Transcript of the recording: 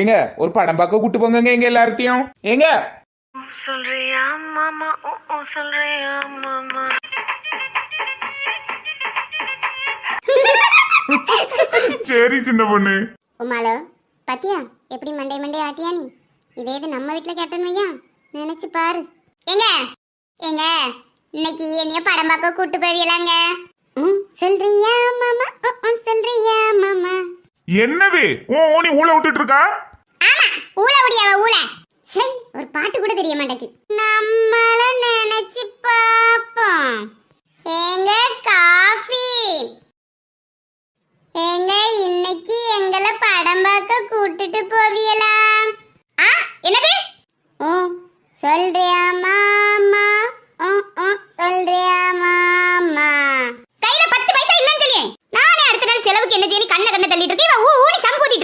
ஏங்க ஒரு படம் பார்க்க கூட்டு போங்க எங்க எல்லார்த்தையும். ஏங்க. சொல்றியா மாமா? ஓ ஓ சொல்றியா மாமா? சரி சின்ன பொண்ணு. உமாலோ பாத்தியா? எப்படி மண்டை மண்டை ஆட்டியா நீ? இதே இது நம்ம வீட்ல கேட்டேன்னு வையா? நினைச்சு பாரு. ஏங்க ஏங்க இன்னைக்கு என்னைய படம் பார்க்க கூட்டு போவீங்களாங்க? ம் என்னது? ஓ ஓனி ஊழ விட்டுட்டு இருக்கா ஆமா ஊழ விடியாவ ஊழ? சரி ஒரு பாட்டு கூட தெரிய மாட்டேங்குது. நம்மள நினைச்சு பாப்போம் எங்க காஃபி? எங்க இன்னைக்கு எங்களை படம் பார்க்க கூட்டிட்டு போவியலா? ஆ என்னது? ஓ சொல்றியாமா அளவுக்கு என்ன செய்யணும் கண்ணை கண்ணை தள்ளிட்டு இருக்கேன் ஊ ஊனி சம்பூதி